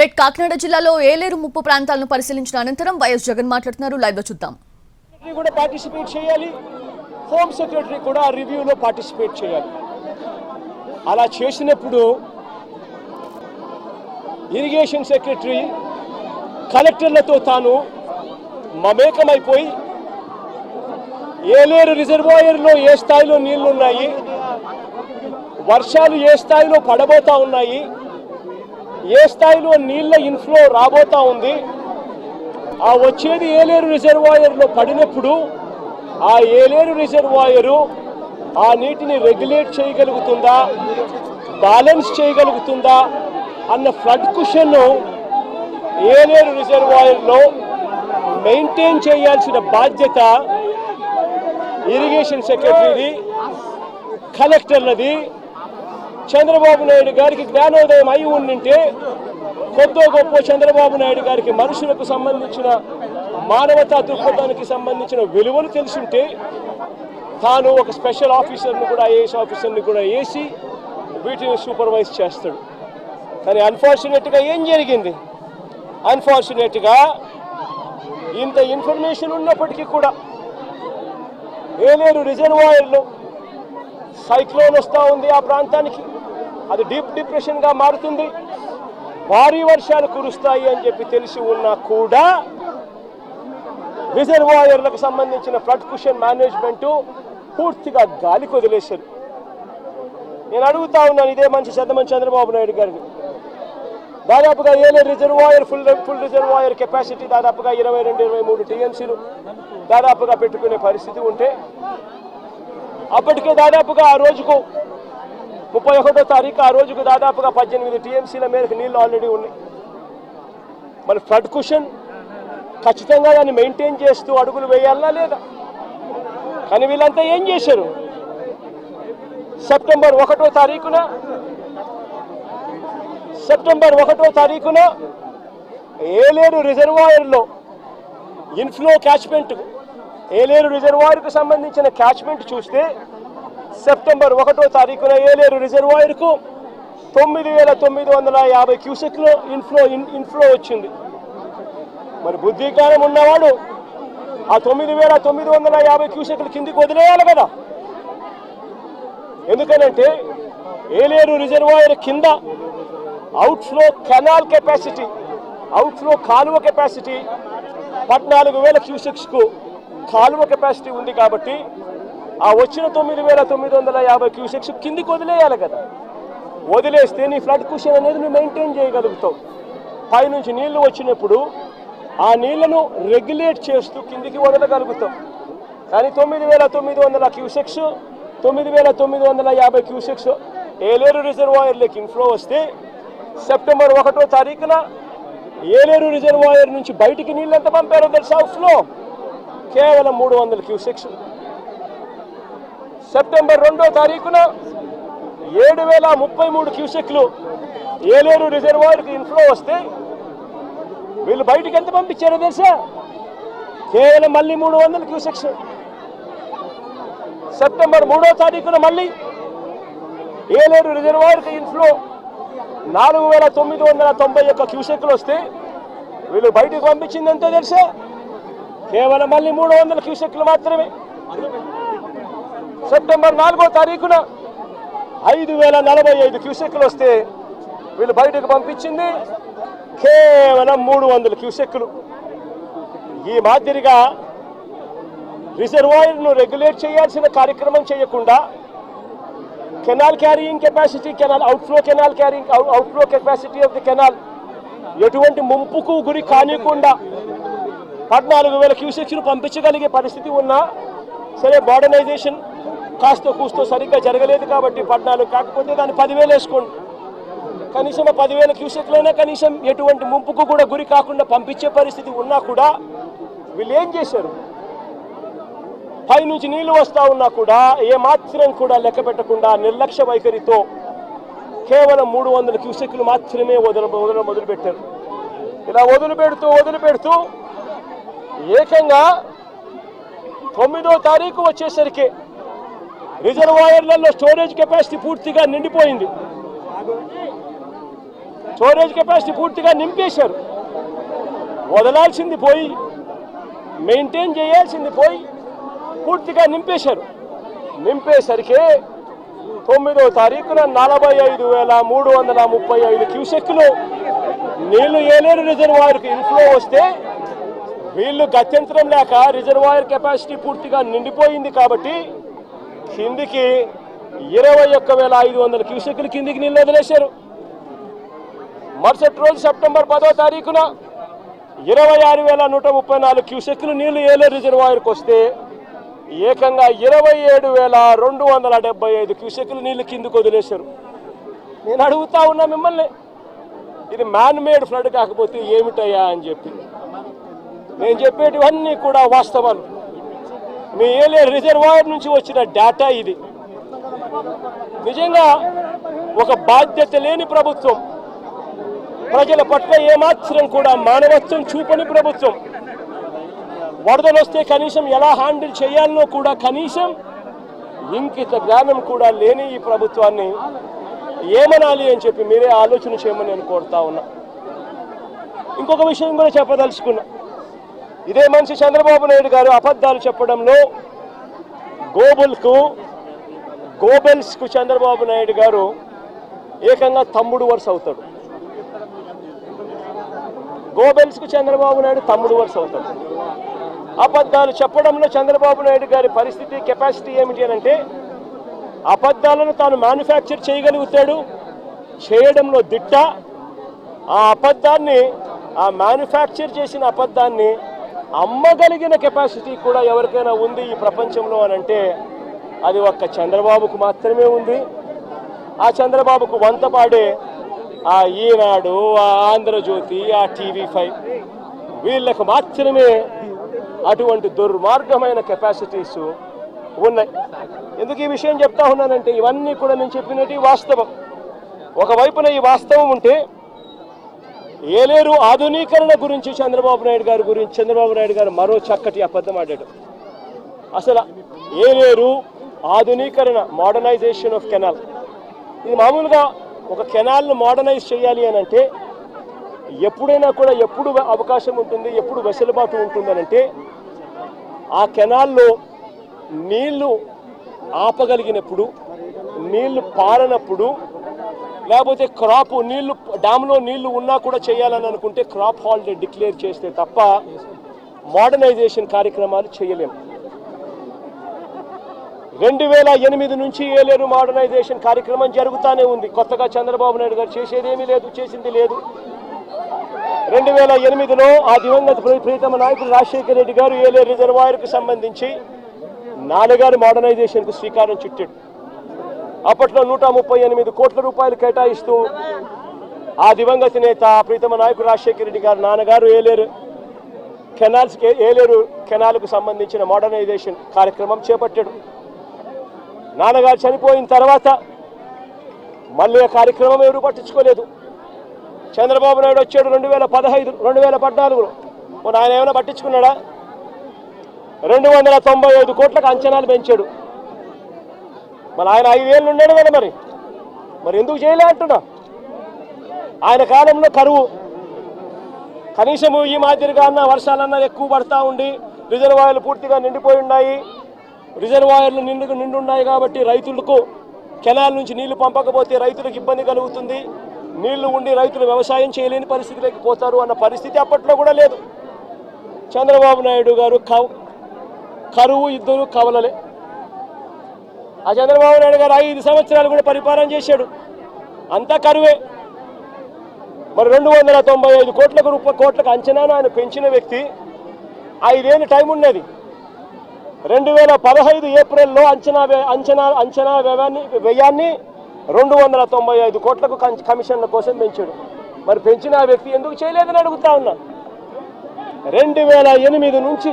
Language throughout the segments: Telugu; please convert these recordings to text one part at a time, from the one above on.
రైట్ కాకినాడ జిల్లాలో ఏలేరు ముప్పు ప్రాంతాలను పరిశీలించిన అనంతరం వైఎస్ జగన్ మాట్లాడుతున్నారు. లైవ్లో చూద్దాం కూడా పార్టిసిపేట్ చేయాలి. హోమ్ సెక్రటరీ కూడా ఆ రివ్యూలో పార్టిసిపేట్ చేయాలి. అలా చేసినప్పుడు ఇరిగేషన్ సెక్రటరీ కలెక్టర్లతో తాను మమేకమైపోయి ఏలేరు రిజర్వాయర్లో ఏ స్థాయిలో నీళ్ళున్నాయి వర్షాలు ఏ స్థాయిలో పడబోతా ఉన్నాయి ఏ స్థాయిలో నీళ్ళ ఇన్ఫ్లో రాబోతా ఉంది? ఆ వచ్చేది ఏలేరు రిజర్వాయర్లో పడినప్పుడు ఆ ఏలేరు రిజర్వాయరు ఆ నీటిని రెగ్యులేట్ చేయగలుగుతుందా? బ్యాలెన్స్ చేయగలుగుతుందా? అన్న ఫ్లడ్ కుషన్ ఏలేరు రిజర్వాయర్లో మెయింటైన్ చేయాల్సిన బాధ్యత ఇరిగేషన్ సెక్రటరీది కలెక్టర్లది చంద్రబాబు నాయుడు గారికి జ్ఞానోదయం అయి ఉండింటే కొద్దో గొప్ప చంద్రబాబు నాయుడు గారికి మనుషులకు సంబంధించిన మానవతా దృక్పథానికి సంబంధించిన విలువలు తెలుసుంటే తాను ఒక స్పెషల్ ఆఫీసర్ని కూడా ఐఏఎస్ ఆఫీసర్ని కూడా వేసి వీటిని సూపర్వైజ్ చేస్తాడు. కానీ అన్ఫార్చునేట్గా ఏం జరిగింది? అన్ఫార్చునేట్గా ఇంత ఇన్ఫర్మేషన్ ఉన్నప్పటికీ కూడా ఏలేరు రిజర్వాయర్లో సైక్లోన్ వస్తూ ఉంది ఆ ప్రాంతానికి. అది డీప్ డిప్రెషన్గా మారుతుంది. భారీ వర్షాలు కురుస్తాయి అని చెప్పి తెలిసి ఉన్నా కూడా రిజర్వాయర్లకు సంబంధించిన ఫ్లడ్ కుషన్ మేనేజ్మెంట్ పూర్తిగా గాలికి వదిలేశారు నేను అడుగుతా ఉన్నాను ఇదే మంచి చంద్రమని చంద్రబాబు నాయుడు గారిని. దాదాపుగా ఏలే reservoir full full reservoir capacity దాదాపుగా ఇరవై రెండు ఇరవై మూడు టీఎంసీలు దాదాపుగా పెట్టుకునే పరిస్థితి ఉంటే అప్పటికే దాదాపుగా ఆ రోజుకు ముప్పై ఒకటో తారీఖు ఆ రోజుకు దాదాపుగా పద్దెనిమిది టీఎంసీల మేరకు నీళ్ళు ఆల్రెడీ ఉన్నాయి. మరి ఫ్లడ్ కుషన్ ఖచ్చితంగా దాన్ని మెయింటైన్ చేస్తూ అడుగులు వేయాలా లేదా? కానీ వీళ్ళంతా ఏం చేశారు? సెప్టెంబర్ ఒకటో తారీఖున సెప్టెంబర్ ఒకటో తారీఖున ఏలేరు రిజర్వాయర్లో ఇన్ఫ్లో క్యాచ్మెంట్ ఏలేరు రిజర్వాయర్కు సంబంధించిన క్యాచ్మెంట్ చూస్తే సెప్టెంబర్ ఒకటో తారీఖున ఏలేరు రిజర్వాయర్కు తొమ్మిది వేల తొమ్మిది వందల యాభై క్యూసెక్లో ఇన్ఫ్లో ఇన్ ఇన్ఫ్లో వచ్చింది. మరి బుద్ధికారం ఉన్నవాడు ఆ తొమ్మిది వేల తొమ్మిది వందల యాభై క్యూసెక్లు కిందికి వదిలేయాలి కదా. ఎందుకనంటే ఏలేరు రిజర్వాయర్ కింద అవుట్ఫ్లో కెనాల్ కెపాసిటీ అవుట్ఫ్లో కాలువ కెపాసిటీ పద్నాలుగు వేల క్యూసెక్స్కు కాలువ కెపాసిటీ ఉంది కాబట్టి ఆ వచ్చిన తొమ్మిది వేల తొమ్మిది వందల యాభై క్యూసెక్స్ కిందికి వదిలేయాలి కదా. వదిలేస్తే నీ ఫ్లడ్ కుషన్ అనేది నువ్వు మెయింటైన్ చేయగలుగుతావు. పైనుంచి నీళ్ళు వచ్చినప్పుడు ఆ నీళ్ళను రెగ్యులేట్ చేస్తూ కిందికి వదలగలుగుతాం కానీ తొమ్మిది వేల తొమ్మిది వందల క్యూసెక్స్ తొమ్మిది వేల తొమ్మిది వందల యాభై క్యూసెక్స్ ఏలేరు రిజర్వాయర్లోకి ఇన్ఫ్లో వస్తే సెప్టెంబర్ ఒకటో తారీఖున ఏలేరు రిజర్వాయర్ నుంచి బయటికి నీళ్ళు ఎంత పంపారో తెలుసా? ఫ్లో కేవలం మూడు వందల క్యూసెక్స్. సెప్టెంబర్ రెండో తారీఖున ఏడు వేల ముప్పై మూడు క్యూసెక్లు ఏలేరు రిజర్వాయర్కి ఇన్ఫ్లో వస్తే వీళ్ళు బయటికి ఎంత పంపించారో తెలుసా? కేవలం మళ్ళీ మూడు వందల క్యూసెక్స్. సెప్టెంబర్ మూడో తారీఖున మళ్ళీ ఏలేరు రిజర్వాయర్కి ఇన్ఫ్లో నాలుగు వేల తొమ్మిది వందల తొంభై ఒక్క క్యూసెక్లు వస్తే వీళ్ళు బయటకు పంపించింది ఎంతో తెలుసా? కేవలం మళ్ళీ మూడు వందల క్యూసెక్లు మాత్రమే. సెప్టెంబర్ నాలుగో తారీఖున ఐదు వేల నలభై ఐదు క్యూసెక్లు వస్తే వీళ్ళు బయటకు పంపించింది కేవలం మూడు వందల క్యూసెక్లు ఈ మాదిరిగా రిజర్వాయర్ను రెగ్యులేట్ చేయాల్సిన కార్యక్రమం చేయకుండా canal carrying capacity canal outflow canal carrying outflow capacity of the canal ఎటువంటి ముంపుకు గురి కానికుండా పద్నాలుగు వేల క్యూసెక్స్ను పంపించగలిగే పరిస్థితి ఉన్నా సరే మోడర్నైజేషన్ కాస్త కూస్తో సరిగ్గా జరగలేదు కాబట్టి పద్నాలుగు కాకపోతే దాన్ని పదివేలు వేసుకోండి. కనీసం ఆ పదివేల క్యూసెక్లైనా కనీసం ఎటువంటి ముంపుకు కూడా గురి కాకుండా పంపించే పరిస్థితి ఉన్నా కూడా వీళ్ళు ఏం చేశారు? పైనుంచి నీళ్ళు వస్తా ఉన్నా కూడా ఏ మాత్రం కూడా లెక్క పెట్టకుండా నిర్లక్ష్య వైఖరితో కేవలం మూడు వందల క్యూసెక్లు మాత్రమే వదల వదల మొదలుపెట్టారు ఇలా వదిలిపెడుతూ వదిలిపెడుతూ ఏకంగా తొమ్మిదో తారీఖు వచ్చేసరికి రిజర్వాయర్లలో స్టోరేజ్ కెపాసిటీ పూర్తిగా నిండిపోయింది. స్టోరేజ్ కెపాసిటీ పూర్తిగా నింపేశారు. వదలాల్సింది పోయి మెయింటైన్ చేయాల్సింది పోయి పూర్తిగా నింపేశారు. నింపేసరికి తొమ్మిదో తారీఖున నలభై ఐదు వేల మూడు వందల ముప్పై ఐదు క్యూసెక్లు నీళ్ళు ఏలేరు రిజర్వాయర్కి ఇన్ఫ్లో వస్తే వీళ్ళు గత్యంతరం లేక రిజర్వాయర్ కెపాసిటీ పూర్తిగా నిండిపోయింది కాబట్టి కిందికి ఇరవై ఒక్క వేల ఐదు వందల క్యూసెక్లు కిందికి నీళ్ళు వదిలేశారు. మరుసటి రోజు సెప్టెంబర్ పదో తారీఖున ఇరవై ఆరు వేల నూట ముప్పై నాలుగు క్యూసెక్లు నీళ్ళు ఏలూరు రిజర్వాయర్కి వస్తే ఏకంగా ఇరవై ఏడు వేల రెండు వందల డెబ్బై ఐదు క్యూసెక్లు నీళ్ళు కిందికి వదిలేశారు. నేను అడుగుతా ఉన్నా మిమ్మల్ని ఇది మ్యాన్ మేడ్ ఫ్లడ్ కాకపోతే ఏమిటయ్యా అని చెప్పి. నేను చెప్పేటివన్నీ కూడా వాస్తవాలు. మీ ఏలే రిజర్వాయర్ నుంచి వచ్చిన డేటా ఇది. నిజంగా ఒక బాధ్యత లేని ప్రభుత్వం. ప్రజల పట్ల ఏమాత్రం కూడా మానవత్వం చూపని ప్రభుత్వం. వరదలు వస్తే కనీసం ఎలా హ్యాండిల్ చేయాలనో కూడా కనీసం ఇంకిత జ్ఞానం కూడా లేని ఈ ప్రభుత్వాన్ని ఏమనాలి అని చెప్పి మీరే ఆలోచన చేయమని నేను కోరుతా ఉన్నా. ఇంకొక విషయం కూడా చెప్పదలుచుకున్నా. ఇదే మనిషి చంద్రబాబు నాయుడు గారు అబద్ధాలు చెప్పడంలో గోబుల్కు గోబెల్స్కు చంద్రబాబు నాయుడు గారు ఏకంగా తమ్ముడు వరుస అవుతాడు. గోబెల్స్కు చంద్రబాబు నాయుడు తమ్ముడు వరుస అవుతాడు. అబద్ధాలు చెప్పడంలో చంద్రబాబు నాయుడు గారి పరిస్థితి కెపాసిటీ ఏమిటి అని అంటే అబద్ధాలను తాను మ్యానుఫ్యాక్చర్ చేయగలుగుతాడు చేయడంలో దిట్ట. ఆ అబద్ధాన్ని ఆ మ్యానుఫ్యాక్చర్ చేసిన అబద్ధాన్ని అమ్మగలిగిన కెపాసిటీ కూడా ఎవరికైనా ఉంది ఈ ప్రపంచంలో అని అంటే అది ఒక్క చంద్రబాబుకు మాత్రమే ఉంది. ఆ చంద్రబాబుకు వంత పాడే ఆ ఈనాడు ఆ ఆంధ్రజ్యోతి ఆ టీవీ ఫైవ్ వీళ్ళకు మాత్రమే అటువంటి దుర్మార్గమైన కెపాసిటీస్ ఉన్నాయి. ఎందుకు ఈ విషయం చెప్తా ఉన్నానంటే ఇవన్నీ కూడా నేను చెప్పినట్టు వాస్తవం. ఒకవైపున ఈ వాస్తవం ఉంటే ఏలేరు ఆధునీకరణ గురించి చంద్రబాబు నాయుడు గారి గురించి చంద్రబాబు నాయుడు గారు మరో చక్కటి అబద్ధం ఆడాడు. అసలు ఏలేరు ఆధునీకరణ మోడర్నైజేషన్ ఆఫ్ కెనాల్. ఇది మామూలుగా ఒక కెనాల్ను మోడర్నైజ్ చేయాలి అని అంటే ఎప్పుడైనా కూడా ఎప్పుడు అవకాశం ఉంటుంది ఎప్పుడు వెసులుబాటు ఉంటుందనంటే ఆ కెనాల్లో నీళ్ళు ఆపగలిగినప్పుడు నీళ్ళు పారనప్పుడు లేకపోతే క్రాప్ నీళ్ళు డ్యామ్లో నీళ్ళు ఉన్నా కూడా చేయాలని అనుకుంటే క్రాప్ హాలిడే డిక్లేర్ చేస్తే తప్ప మోడర్నైజేషన్ కార్యక్రమాలు చేయలేము రెండు వేల ఎనిమిది నుంచి ఏలేరు మోడర్నైజేషన్ కార్యక్రమం జరుగుతూనే ఉంది. కొత్తగా చంద్రబాబు నాయుడు గారు చేసేదేమీ లేదు చేసింది లేదు. రెండు వేల ఎనిమిదిలో ఆ దివంగత ప్రీతమ నాయకుడు రాజశేఖర రెడ్డి గారు ఏలేరు రిజర్వాయర్కు సంబంధించి నాన్నగారు మోడర్నైజేషన్కు శ్రీకారం చుట్టాడు. అప్పట్లో నూట ముప్పై ఎనిమిది కోట్ల రూపాయలు కేటాయిస్తూ ఆ దివంగత నేత ప్రీతమ నాయకుడు రాజశేఖర రెడ్డి గారు నాన్నగారు ఏలేరు. కెనాల్స్ ఏలేరు కెనాల్కు సంబంధించిన మోడర్నైజేషన్ కార్యక్రమం చేపట్టాడు. నాన్నగారు చనిపోయిన తర్వాత మళ్ళీ ఆ కార్యక్రమం ఎవరు పట్టించుకోలేదు. చంద్రబాబు నాయుడు వచ్చాడు రెండు వేల పదహైదు రెండు వేల పద్నాలుగులో. మరి ఆయన ఏమైనా పట్టించుకున్నాడా? రెండు వందల తొంభై ఐదు కోట్లకు అంచనాలు పెంచాడు. మరి ఆయన ఐదేళ్ళు ఉన్నాడు కదా మరి. మరి ఎందుకు చేయలే అంటున్నా? ఆయన కాలంలో కరువు. కనీసము ఈ మాదిరిగా అన్న వర్షాలన్నా ఎక్కువ పడతా ఉండి రిజర్వాయర్లు పూర్తిగా నిండిపోయి ఉన్నాయి. రిజర్వాయర్లు నిండు నిండున్నాయి కాబట్టి రైతులకు కెనాల్ నుంచి నీళ్ళు పంపకపోతే రైతులకు ఇబ్బంది కలుగుతుంది. నీళ్ళు ఉండి రైతులు వ్యవసాయం చేయలేని పరిస్థితిలోకి పోతారు అన్న పరిస్థితి అప్పట్లో కూడా లేదు. చంద్రబాబు నాయుడు గారు కరువు ఇద్దరు కవలలే. ఆ చంద్రబాబు నాయుడు గారు ఐదు సంవత్సరాలు కూడా పరిపాలన చేశాడు. అంతా కరువే. మరి రెండు వందల తొంభై ఐదు కోట్లకు రూపాయ కోట్లకు అంచనాను ఆయన పెంచిన వ్యక్తి ఐదేళ్ళు టైం ఉన్నది. రెండు వేల పదహైదు ఏప్రిల్లో అంచనా అంచనా అంచనా వ్యయాన్ని వ్యయాన్ని రెండు వందల తొంభై ఐదు కోట్లకు కమిషన్ల కోసం పెంచాడు. మరి పెంచిన ఆ వ్యక్తి ఎందుకు చేయలేదని అడుగుతా ఉన్నా. రెండు వేల ఎనిమిది నుంచి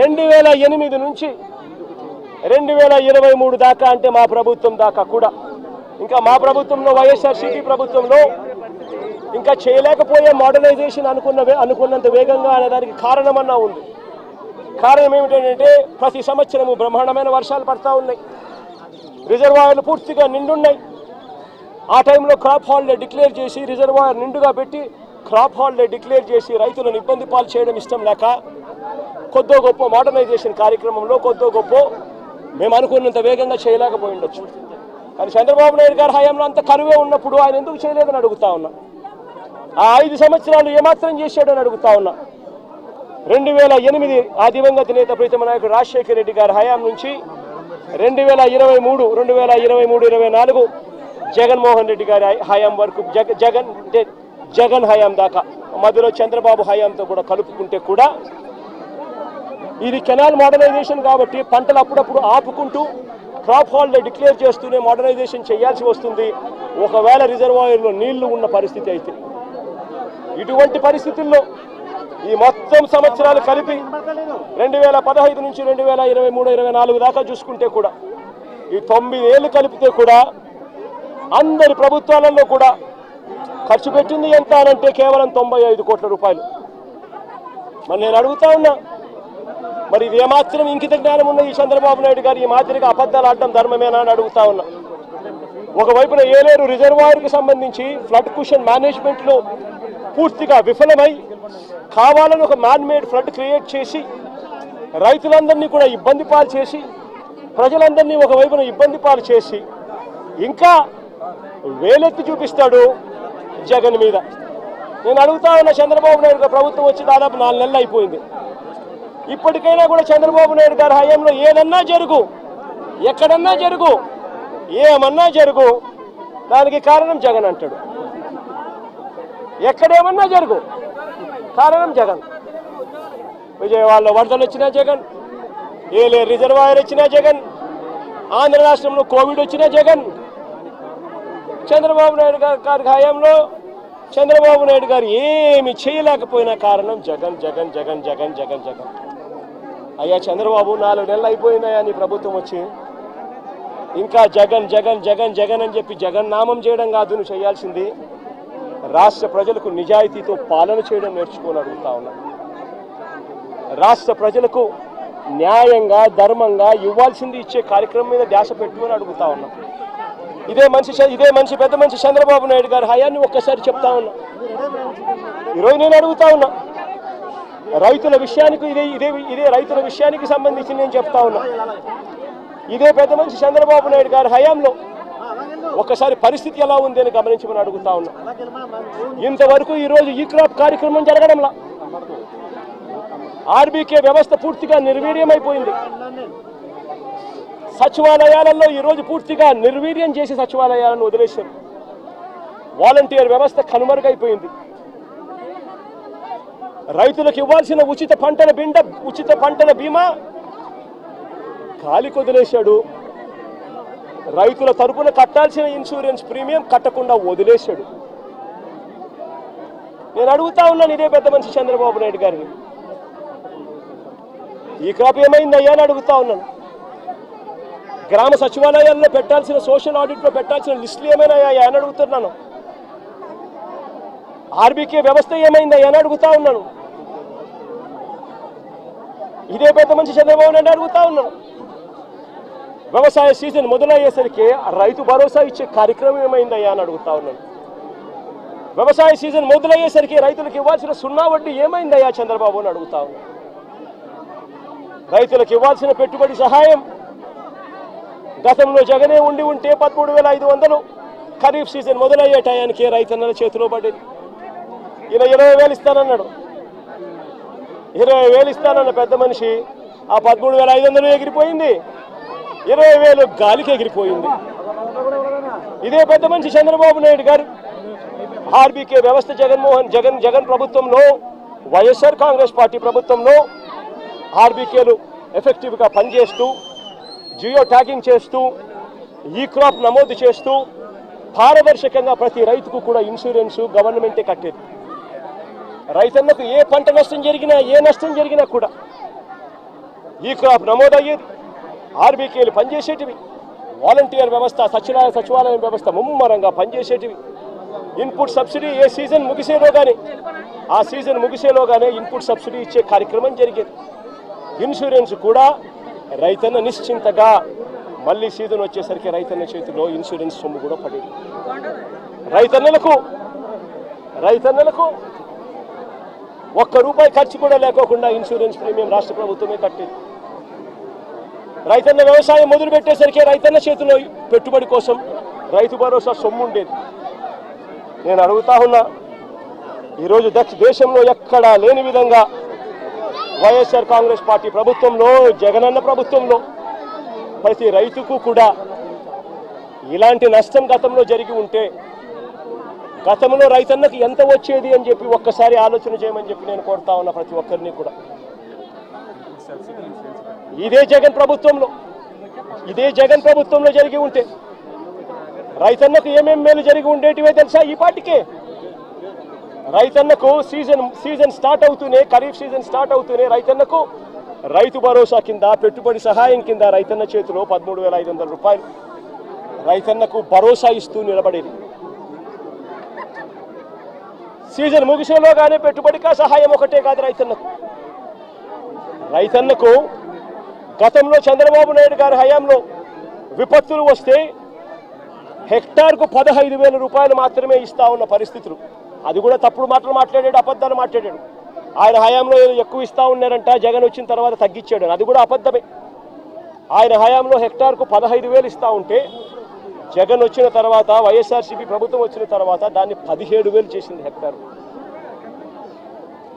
రెండు వేల ఎనిమిది నుంచి రెండు వేల ఇరవై మూడు దాకా అంటే మా ప్రభుత్వం దాకా కూడా. ఇంకా మా ప్రభుత్వంలో వైఎస్ఆర్సీపీ ప్రభుత్వంలో ఇంకా చేయలేకపోయే మోడర్నైజేషన్ అనుకున్న అనుకున్నంత వేగంగా అనే దానికి కారణమన్నా ఉంది. కారణం ఏమిటంటే ప్రతి సంవత్సరము బ్రహ్మాండమైన వర్షాలు పడతా ఉన్నాయి. రిజర్వాయర్లు పూర్తిగా నిండున్నాయి. ఆ టైంలో క్రాప్ హాలిడే డిక్లేర్ చేసి రిజర్వాయర్ నిండుగా పెట్టి క్రాప్ హాలిడే డిక్లేర్ చేసి రైతులను ఇబ్బంది పాలు చేయడం ఇష్టం లేక కొద్దో గొప్ప మోడర్నైజేషన్ కార్యక్రమంలో కొద్దో గొప్ప మేము అనుకున్నంత వేగంగా చేయలేకపోయి ఉండొచ్చు కానీ చంద్రబాబు నాయుడు గారి హయాంలో అంత కరువే ఉన్నప్పుడు ఆయన ఎందుకు చేయలేదని అడుగుతా ఉన్నా. ఆ ఐదు సంవత్సరాలు ఏమాత్రం చేశాడని అడుగుతా ఉన్నా. రెండు వేల ఎనిమిది ఆ దివంగత నేత ప్రీతమ నాయకుడు రాజశేఖర రెడ్డి గారి హయాం నుంచి రెండు వేల ఇరవై మూడు రెండు వేల ఇరవై మూడు ఇరవై నాలుగు జగన్మోహన్ రెడ్డి గారి హయాం వరకు జగ జగన్ అంటే జగన్ హయాం దాకా. మధ్యలో చంద్రబాబు హయాంతో కూడా కలుపుకుంటే కూడా ఇది కెనాల్ మోడర్నైజేషన్ కాబట్టి పంటలు అప్పుడప్పుడు ఆపుకుంటూ క్రాప్ హాలిడే డిక్లేర్ చేస్తూనే మోడర్నైజేషన్ చేయాల్సి వస్తుంది. ఒకవేళ రిజర్వాయర్లో నీళ్ళు ఉన్న పరిస్థితి అయితే. ఇటువంటి పరిస్థితుల్లో ఈ మొత్తం సంవత్సరాలు కలిపి రెండు వేల పదహైదు నుంచి రెండు వేల ఇరవై మూడు ఇరవై నాలుగు దాకా చూసుకుంటే కూడా ఈ తొమ్మిది ఏళ్ళు కలిపితే కూడా అందరి ప్రభుత్వాలలో కూడా ఖర్చు పెట్టింది ఎంత అనంటే కేవలం తొంభై ఐదు కోట్ల రూపాయలు. మరి నేను అడుగుతా ఉన్నా మరి ఇది ఏమాత్రం ఇంకిత జ్ఞానం ఉన్న ఈ చంద్రబాబు నాయుడు గారు ఈ మాదిరిగా అబద్ధాలు ఆడడం ధర్మమేనా అని అడుగుతా ఉన్నా. ఒకవైపున ఏలేరు రిజర్వాయర్కి సంబంధించి ఫ్లడ్ కుషన్ మేనేజ్మెంట్లో పూర్తిగా విఫలమై కావాలని ఒక మ్యాన్మేడ్ ఫ్లడ్ క్రియేట్ చేసి రైతులందరినీ కూడా ఇబ్బంది పాలు చేసి ప్రజలందరినీ ఒకవైపున ఇబ్బంది పాలు చేసి ఇంకా వేలెత్తి చూపిస్తాడు జగన్ మీద. నేను అడుగుతా ఉన్న చంద్రబాబు నాయుడు ప్రభుత్వం వచ్చి దాదాపు నాలుగు నెలలు అయిపోయింది. ఇప్పటికైనా కూడా చంద్రబాబు నాయుడు గారి హయాంలో ఏదన్నా జరుగు ఎక్కడన్నా జరుగు ఏమన్నా జరుగు దానికి కారణం జగన్ అంటాడు. ఎక్కడేమన్నా జరుగు కారణం జగన్. విజయవాడలో వరదలు వచ్చినా జగన్ ఏలే రిజర్వాయర్ వచ్చినా జగన్ ఆంధ్ర రాష్ట్రంలో కోవిడ్ వచ్చినా జగన్. చంద్రబాబు నాయుడు గారి హయాంలో చంద్రబాబు నాయుడు గారు ఏమి చేయలేకపోయిన కారణం జగన్ జగన్ జగన్ జగన్ జగన్ జగన్. అయ్యా చంద్రబాబు నాలుగు నెలలు అయిపోయినాయని నీ ప్రభుత్వం వచ్చి? ఇంకా జగన్ జగన్ జగన్ జగన్ అని చెప్పి జగన్ నామం చేయడం కాదు నువ్వు చేయాల్సింది. రాష్ట్ర ప్రజలకు నిజాయితీతో పాలన చేయడం నేర్చుకొని అడుగుతా ఉన్నా. రాష్ట్ర ప్రజలకు న్యాయంగా ధర్మంగా ఇవ్వాల్సింది ఇచ్చే కార్యక్రమం మీద ధ్యాస పెట్టుకొని అడుగుతా ఉన్నా. ఇదే మనిషి ఇదే మనిషి పెద్ద మనిషి చంద్రబాబు నాయుడు గారు హయాన్ని ఒక్కసారి చెప్తా ఉన్నా. ఈరోజు నేను అడుగుతా ఉన్నా. రైతుల విషయానికి ఇదే ఇదే ఇదే రైతుల విషయానికి సంబంధించి నేను చెప్తా ఉన్నా. ఇదే పెద్ద మనిషి చంద్రబాబు నాయుడు గారి హయాంలో ఒక్కసారి పరిస్థితి ఎలా ఉంది అని గమనించమని అడుగుతా ఉన్నా. ఇంతవరకు ఈరోజు ఈ క్రాప్ కార్యక్రమం జరగడంలా. ఆర్బీకే వ్యవస్థ పూర్తిగా నిర్వీర్యమైపోయింది. సచివాలయాలలో ఈరోజు పూర్తిగా నిర్వీర్యం చేసి సచివాలయాలను వదిలేశారు. వాలంటీర్ వ్యవస్థ కనుమరుగైపోయింది. రైతులకు ఇవ్వాల్సిన ఉచిత పంటల బిండ ఉచిత పంటల బీమా గాలి వదిలేశాడు. రైతుల తరపున కట్టాల్సిన ఇన్సూరెన్స్ ప్రీమియం కట్టకుండా వదిలేశాడు. నేను అడుగుతా ఉన్నాను ఇదే పెద్ద మనిషి చంద్రబాబు నాయుడు గారిని. ఈ క్రాప్ ఏమైందయ్యా అని అడుగుతా ఉన్నాను. గ్రామ సచివాలయాల్లో పెట్టాల్సిన సోషల్ ఆడిట్లో పెట్టాల్సిన లిస్టులు ఏమైనాయా అని అడుగుతున్నాను. ఆర్బీకే వ్యవస్థ ఏమైందయ్యా అని అడుగుతా ఉన్నాను. ఇదే పెద్ద మంచి చంద్రబాబు నాయుడు అడుగుతా ఉన్నాను వ్యవసాయ సీజన్ మొదలయ్యేసరికి రైతు భరోసా ఇచ్చే కార్యక్రమం ఏమైందయ్యా అని అడుగుతా ఉన్నాను వ్యవసాయ సీజన్ మొదలయ్యేసరికి రైతులకు ఇవ్వాల్సిన సున్నా వడ్డీ ఏమైందయ్యా చంద్రబాబు అని అడుగుతా ఉన్నాను రైతులకు ఇవ్వాల్సిన పెట్టుబడి సహాయం. గతంలో జగనే ఉండి ఉంటే పదమూడు వేల ఐదు వందలు ఖరీఫ్ సీజన్ మొదలయ్యే టయానికి రైతన్నల చేతిలో పడింది. ఈయన ఇరవై వేలు ఇస్తానన్నాడు. ఇరవై వేలు ఇస్తానన్న పెద్ద మనిషి ఆ పదమూడు వేల ఐదు వందలు ఎగిరిపోయింది. ఇరవై వేలు గాలికి ఎగిరిపోయింది. ఇదే పెద్ద మనిషి చంద్రబాబు నాయుడు గారు. ఆర్బీకే వ్యవస్థ జగన్మోహన్ జగన్ జగన్ ప్రభుత్వంలో వైఎస్ఆర్ కాంగ్రెస్ పార్టీ ప్రభుత్వంలో ఆర్బీకేలు ఎఫెక్టివ్గా పనిచేస్తూ జియో ట్యాగింగ్ చేస్తూ ఈ క్రాప్ నమోదు చేస్తూ పారదర్శకంగా ప్రతి రైతుకు కూడా ఇన్సూరెన్సు గవర్నమెంటే కట్టేది. రైతన్నకు ఏ పంట నష్టం జరిగినా ఏ నష్టం జరిగినా కూడా ఈ క్రాప్ నమోదయ్యేది. ఆర్బీకేలు పనిచేసేటివి. వాలంటీర్ వ్యవస్థ సచివాలయ సచివాలయం వ్యవస్థ ముమ్మరంగా పనిచేసేటివి. ఇన్పుట్ సబ్సిడీ ఏ సీజన్ ముగిసేలోగానే ఆ సీజన్ ముగిసేలోగానే ఇన్పుట్ సబ్సిడీ ఇచ్చే కార్యక్రమం జరిగేది. ఇన్సూరెన్స్ కూడా రైతన్న నిశ్చింతగా మళ్ళీ సీజన్ వచ్చేసరికి రైతన్న చేతిలో ఇన్సూరెన్స్ సొమ్ము కూడా పడేది. రైతన్నలకు రైతన్నలకు ఒక్క రూపాయి ఖర్చు కూడా లేకోకుండా ఇన్సూరెన్స్ ప్రీమియం రాష్ట్ర ప్రభుత్వమే కట్టింది. రైతన్న వ్యవసాయం మొదలు పెట్టేసరికి రైతన్న చేతిలో పెట్టుబడి కోసం రైతు భరోసా సొమ్ము ఉండేది నేను అడుగుతా ఉన్నా ఈరోజు దక్ష దేశంలో ఎక్కడా లేని విధంగా వైఎస్ఆర్ కాంగ్రెస్ పార్టీ ప్రభుత్వంలో జగనన్న ప్రభుత్వంలో ప్రతి రైతుకు కూడా ఇలాంటి నష్టం గతంలో జరిగి ఉంటే గతంలో రైతన్నకు ఎంత వచ్చేది అని చెప్పి ఒక్కసారి ఆలోచన చేయమని చెప్పి నేను కోరుతా ఉన్నా ప్రతి ఒక్కరిని కూడా. ఇదే జగన్ ప్రభుత్వంలో ఇదే జగన్ ప్రభుత్వంలో జరిగి ఉంటే రైతన్నకు ఏమేం మేలు జరిగి ఉండేటివే తెలుసా ఈ పాటికే? రైతన్నకు సీజన్ సీజన్ స్టార్ట్ అవుతూనే ఖరీఫ్ సీజన్ స్టార్ట్ అవుతూనే రైతన్నకు రైతు భరోసా కింద పెట్టుబడి సహాయం కింద రైతన్న చేతిలో పదమూడు వేల ఐదు వందల రూపాయలు. రైతన్నకు భరోసా ఇస్తూ నిలబడేది. సీజన్ ముగిసేలోగానే పెట్టుబడికా సహాయం ఒకటే కాదు రైతన్నకు. రైతన్నకు గతంలో చంద్రబాబు నాయుడు గారి హయాంలో విపత్తులు వస్తే హెక్టార్కు పదహైదు వేల రూపాయలు మాత్రమే ఇస్తా ఉన్న పరిస్థితులు. అది కూడా తప్పుడు మాటలు మాట్లాడాడు అబద్ధాలు మాట్లాడాడు. ఆయన హయాంలో ఎక్కువ ఇస్తా ఉన్నారంట జగన్ వచ్చిన తర్వాత తగ్గించాడు. అది కూడా అబద్ధమే. ఆయన హయాంలో హెక్టార్కు పదహైదు వేలు ఇస్తా ఉంటే జగన్ వచ్చిన తర్వాత వైఎస్ఆర్సీపీ ప్రభుత్వం వచ్చిన తర్వాత దాన్ని పదిహేడు వేలు చేసింది హెక్టార్.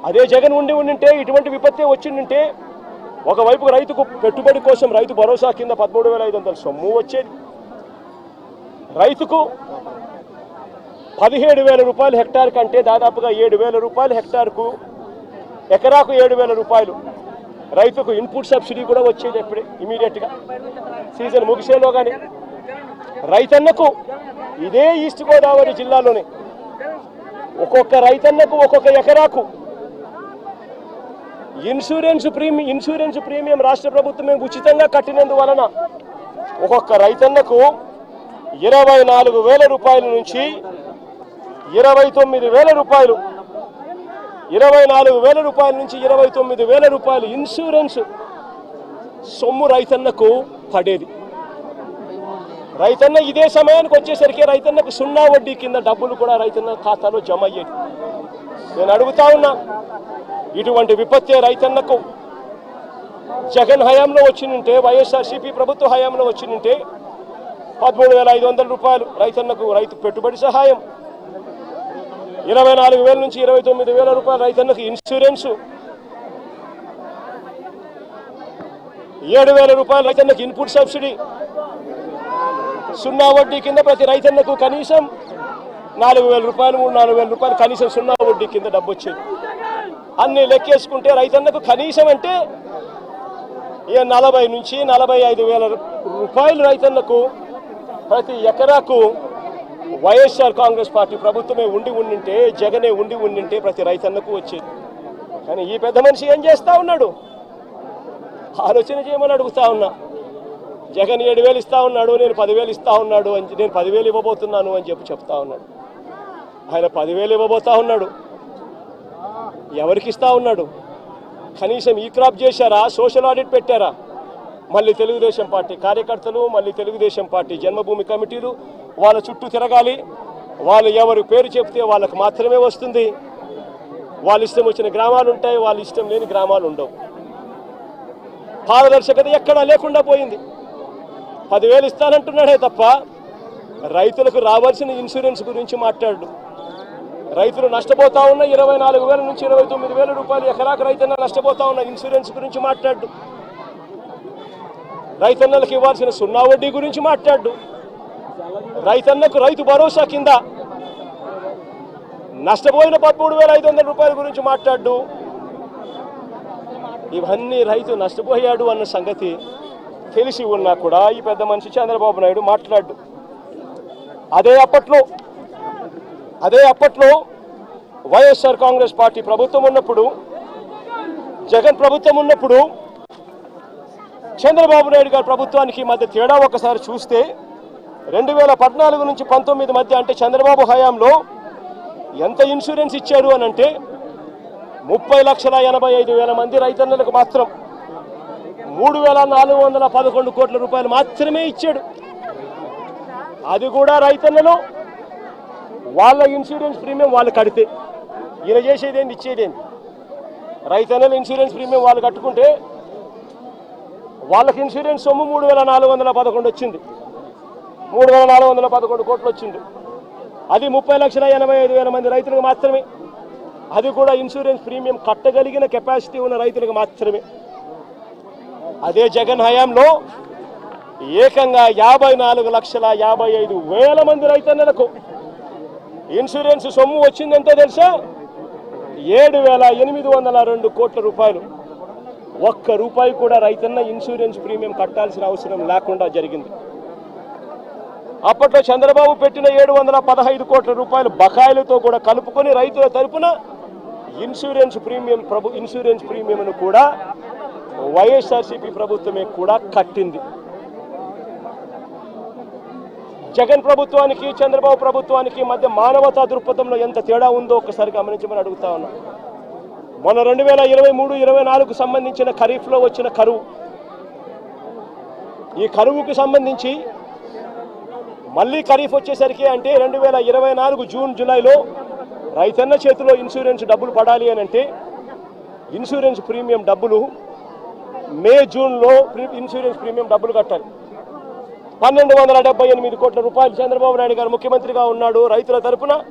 అదే జగన్ ఉండి ఉండింటే ఇటువంటి విపత్తే వచ్చిండుంటే ఒకవైపు రైతుకు పెట్టుబడి కోసం రైతు భరోసా కింద పదమూడు వేల ఐదు వందల సొమ్ము వచ్చేది. రైతుకు పదిహేడు వేల రూపాయలు హెక్టార్ కంటే దాదాపుగా ఏడు వేల రూపాయలు హెక్టార్కు ఎకరాకు ఏడు వేల రూపాయలు రైతుకు ఇన్పుట్ సబ్సిడీ కూడా వచ్చేది ఎప్పుడే ఇమీడియట్గా. సీజన్ ముగిసేలోగానే. రైతన్నకు ఇదే ఈస్ట్ గోదావరి జిల్లాలోనే ఒక్కొక్క రైతన్నకు ఒక్కొక్క ఎకరాకు ఇన్సూరెన్స్ ప్రీమియం ఇన్సూరెన్స్ ప్రీమియం రాష్ట్ర ప్రభుత్వమే ఉచితంగా కట్టినందువలన ఒక్కొక్క రైతన్నకు ఇరవై నాలుగు వేల రూపాయల నుంచి ఇరవై తొమ్మిది వేల రూపాయలు ఇరవై నాలుగు వేల రూపాయల నుంచి ఇరవై తొమ్మిది వేల రూపాయలు ఇన్సూరెన్స్ సొమ్ము రైతన్నకు పడేది. రైతన్న ఇదే సమయానికి వచ్చేసరికి రైతన్నకు సున్నా వడ్డీ కింద డబ్బులు కూడా రైతన్న ఖాతాలో జమ అయ్యేది నేను అడుగుతా ఉన్నా ఇటువంటి విపత్తే రైతన్నకు జగన్ హయాంలో వచ్చినుంటే వైఎస్ఆర్సీపీ ప్రభుత్వ హయాంలో వచ్చినుంటే పదమూడు వేల ఐదు వందల రూపాయలు రైతన్నకు రైతు పెట్టుబడి సహాయం. ఇరవై నాలుగు వేల నుంచి ఇరవై తొమ్మిది వేల రూపాయలు రైతన్నకు ఇన్సూరెన్సు. ఏడు వేల రూపాయలు రైతన్నకు ఇన్పుట్ సబ్సిడీ. సున్నా వడ్డీ కింద ప్రతి రైతన్నకు కనీసం నాలుగు వేల రూపాయలు మూడు నాలుగు వేల రూపాయలు కనీసం సున్నా వడ్డీ కింద డబ్బు వచ్చేది. అన్ని లెక్కేసుకుంటే రైతన్నకు కనీసం అంటే ఏ నలభై నుంచి నలభై ఐదు వేల రూపాయలు రైతన్నకు ప్రతి ఎకరాకు వైఎస్ఆర్ కాంగ్రెస్ పార్టీ ప్రభుత్వమే ఉండి ఉండింటే జగనే ఉండి ఉండింటే ప్రతి రైతన్నకు వచ్చేది. కానీ ఈ పెద్ద మనిషి ఏం చేస్తా ఉన్నాడు? ఆలోచన చేయమని అడుగుతా ఉన్నా. జగన్ ఏడు వేలు ఇస్తా ఉన్నాడు నేను పదివేలు ఇస్తా ఉన్నాడు అని నేను పదివేలు ఇవ్వబోతున్నాను అని చెప్పి చెప్తా ఉన్నాడు. ఆయన పదివేలు ఇవ్వబోతా ఉన్నాడు. ఎవరికి ఇస్తా ఉన్నాడు? కనీసం ఈ క్రాప్ చేశారా? సోషల్ ఆడిట్ పెట్టారా? మళ్ళీ తెలుగుదేశం పార్టీ కార్యకర్తలు మళ్ళీ తెలుగుదేశం పార్టీ జన్మభూమి కమిటీలు వాళ్ళ చుట్టూ తిరగాలి. వాళ్ళు ఎవరు పేరు చెప్తే వాళ్ళకు మాత్రమే వస్తుంది. వాళ్ళ ఇష్టం వచ్చిన గ్రామాలు ఉంటాయి వాళ్ళ ఇష్టం లేని గ్రామాలు ఉండవు. పారదర్శకత ఎక్కడా లేకుండా పోయింది. పదివేలు ఇస్తానంటున్నాడే తప్ప రైతులకు రావాల్సిన ఇన్సూరెన్స్ గురించి మాట్లాడు. రైతులు నష్టపోతా ఉన్న ఇరవై నాలుగు వేల నుంచి ఇరవై తొమ్మిది వేల రూపాయలు ఎకరాకు రైతన్న నష్టపోతా ఉన్న ఇన్సూరెన్స్ గురించి మాట్లాడు. రైతన్నలకు ఇవ్వాల్సిన సున్నా వడ్డీ గురించి మాట్లాడు. రైతన్నకు రైతు భరోసా కింద నష్టపోయిన పదమూడు వేల ఐదు వందల రూపాయల గురించి మాట్లాడు. ఇవన్నీ రైతు నష్టపోయాడు అన్న సంగతి తెలిసి ఉన్నా కూడా ఈ పెద్ద మనిషి చంద్రబాబు నాయుడు మాట్లాడు అదే అప్పట్లో అదే అప్పట్లో వైఎస్ఆర్ కాంగ్రెస్ పార్టీ ప్రభుత్వం ఉన్నప్పుడు జగన్ ప్రభుత్వం ఉన్నప్పుడు చంద్రబాబు నాయుడు గారి ప్రభుత్వానికి మధ్య తేడా ఒకసారి చూస్తే రెండు వేల పద్నాలుగు నుంచి పంతొమ్మిది మధ్య అంటే చంద్రబాబు హయాంలో ఎంత ఇన్సూరెన్స్ ఇచ్చారు అని అంటే ముప్పై లక్షల ఎనభై ఐదు వేల మంది రైతన్నలకు మాత్రం మూడు వేల నాలుగు వందల పదకొండు కోట్ల రూపాయలు మాత్రమే ఇచ్చాడు. అది కూడా రైతన్నలు వాళ్ళ ఇన్సూరెన్స్ ప్రీమియం వాళ్ళు కడితే. ఈయన చేసేదేంది ఇచ్చేదేంది? రైతన్నలు ఇన్సూరెన్స్ ప్రీమియం వాళ్ళు కట్టుకుంటే వాళ్ళకి ఇన్సూరెన్స్ సొమ్ము మూడు వేల నాలుగు వందల పదకొండు వచ్చింది. మూడు వేల నాలుగు వందల పదకొండు కోట్లు వచ్చింది. అది ముప్పై లక్షల ఎనభై ఐదు వేల మంది రైతులకు మాత్రమే. అది కూడా ఇన్సూరెన్స్ ప్రీమియం కట్టగలిగిన కెపాసిటీ ఉన్న రైతులకు మాత్రమే. అదే జగన్ హయాంలో ఏకంగా యాభై నాలుగు లక్షల యాభై ఐదు వేల మంది రైతన్నలకు ఇన్సూరెన్స్ సొమ్ము వచ్చిందంటే తెలుసా? ఏడు వేల ఎనిమిది వందల రెండు కోట్ల రూపాయలు. ఒక్క రూపాయి కూడా రైతన్న ఇన్సూరెన్స్ ప్రీమియం కట్టాల్సిన అవసరం లేకుండా జరిగింది. అప్పట్లో చంద్రబాబు పెట్టిన ఏడు వందల పదహైదు కోట్ల రూపాయలు బకాయిలతో కూడా కలుపుకొని రైతుల తరపున ఇన్సూరెన్స్ ప్రీమియం ప్రభు ఇన్సూరెన్స్ ప్రీమియంను కూడా వైఎస్ఆర్సీపీ ప్రభుత్వమే కూడా కట్టింది. జగన్ ప్రభుత్వానికి చంద్రబాబు ప్రభుత్వానికి మధ్య మానవతా దృక్పథంలో ఎంత తేడా ఉందో ఒకసారి గమనించమని అడుగుతా ఉన్నా. మొన్న రెండు వేల ఇరవై మూడు ఇరవై నాలుగు సంబంధించిన ఖరీఫ్లో వచ్చిన కరువు. ఈ కరువుకు సంబంధించి మళ్ళీ ఖరీఫ్ వచ్చేసరికి అంటే రెండు వేల ఇరవై నాలుగు జూన్ జూలైలో రైతన్న చేతిలో ఇన్సూరెన్స్ డబ్బులు పడాలి అని అంటే ఇన్సూరెన్స్ ప్రీమియం డబ్బులు మే జూన్లో ప్రీ- ఇన్సూరెన్స్ ప్రీమియం డబ్బులు కట్టాలి. పన్నెండు వందల డెబ్బై ఎనిమిది కోట్ల రూపాయలు చంద్రబాబు నాయుడు గారు ముఖ్యమంత్రిగా ఉన్నాడు రైతుల తరపున.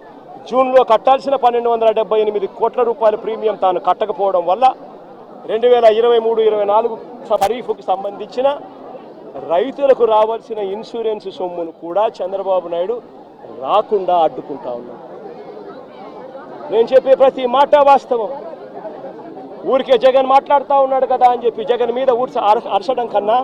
జూన్లో కట్టాల్సిన పన్నెండు వందల డెబ్బై ఎనిమిది కోట్ల రూపాయల ప్రీమియం తాను కట్టకపోవడం వల్ల రెండు వేల ఇరవై మూడు ఇరవై నాలుగు ఖరీఫ్కి సంబంధించిన రైతులకు రావాల్సిన ఇన్సూరెన్స్ సొమ్మును కూడా చంద్రబాబు నాయుడు రాకుండా అడ్డుకుంటా ఉన్నాడు. నేను చెప్పే ప్రతి మాట వాస్తవం. ఊరికే జగన్ మాట్లాడుతూ ఉన్నాడు కదా అని చెప్పి జగన్ మీద ఊర్చ అరచడం కన్నా